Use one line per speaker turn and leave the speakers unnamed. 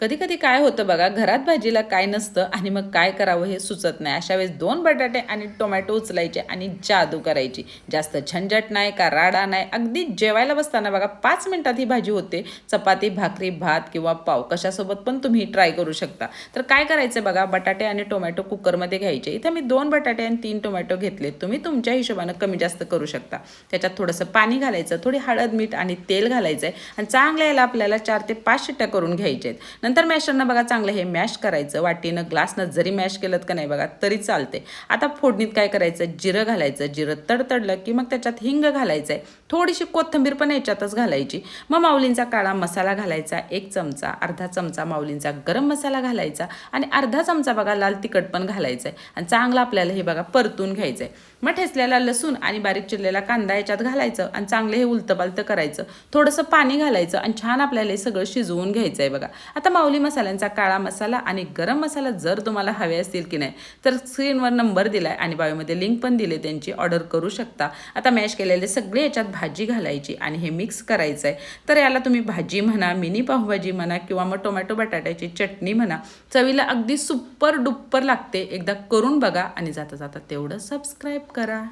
कधी कधी काय होतं बघा घरात भाजीला काय नसतं आणि मग काय करावं हे सुचत नाही. अशा वेळेस दोन बटाटे आणि टोमॅटो उचलायचे आणि जादू करायची. जास्त झंझट नाही का राडा नाही. अगदी जेवायला बसताना बघा पाच मिनिटात ही भाजी होते. चपाती भाकरी भात किंवा पाव कशासोबत पण तुम्ही ट्राय करू शकता. तर काय करायचं बघा बटाटे आणि टोमॅटो कुकरमध्ये घ्यायचे. इथं मी दोन बटाटे आणि तीन टोमॅटो घेतले. तुम्ही तुमच्या हिशोबानं कमी जास्त करू शकता. त्याच्यात थोडंसं पाणी घालायचं थोडी हळद मीठ आणि तेल घालायचं आहे आणि चांगल्या याला आपल्याला चार ते पाच शिट्ट्या करून घ्यायचे आहेत. नंतर मॅशरनं बघा चांगलं हे मॅश करायचं वाटीनं ग्लासनं जरी मॅश केलं का नाही बघा तरी चालते आता फोडणीत काय करायचं? जिरं घालायचं. जिरं तडतडलं की मग त्याच्यात हिंग घालायचं आहे थोडीशी कोथिंबीर पण याच्यातच घालायची. मग माऊलींचा काळा मसाला घालायचा एक चमचा अर्धा चमचा माऊलींचा गरम मसाला घालायचा आणि अर्धा चमचा बघा लाल तिखट पण घालायचं आहे आणि चांगलं आपल्याला हे बघा परतून घ्यायचं आहे मग ठेचलेला लसूण आणि बारीक चिरलेला कांदा याच्यात घालायचं आणि चांगलं हे उलतंबालतं करायचं. थोडंसं पाणी घालायचं आणि छान आपल्याला हे सगळं शिजवून घ्यायचं आहे बघा. आता माऊली मसाल्यांचा काळा मसाला आणि गरम मसाला जर तुम्हाला हवे असतील की नाही तर स्क्रीनवर नंबर दिला आहे आणि बायोमध्ये लिंक पण दिले त्यांची ऑर्डर करू शकता. आता मॅश केलेले सगळे याच्यात भाजी घालायची आणि हे मिक्स करायचं आहे तर याला तुम्ही भाजी म्हणा मिनी पावभाजी म्हणा किंवा मग टोमॅटो बटाट्याची चटणी म्हणा चवीला अगदी सुपर डुप्पर लागते. एकदा करून बघा आणि जाता जाता तेवढं सबस्क्राईब करा.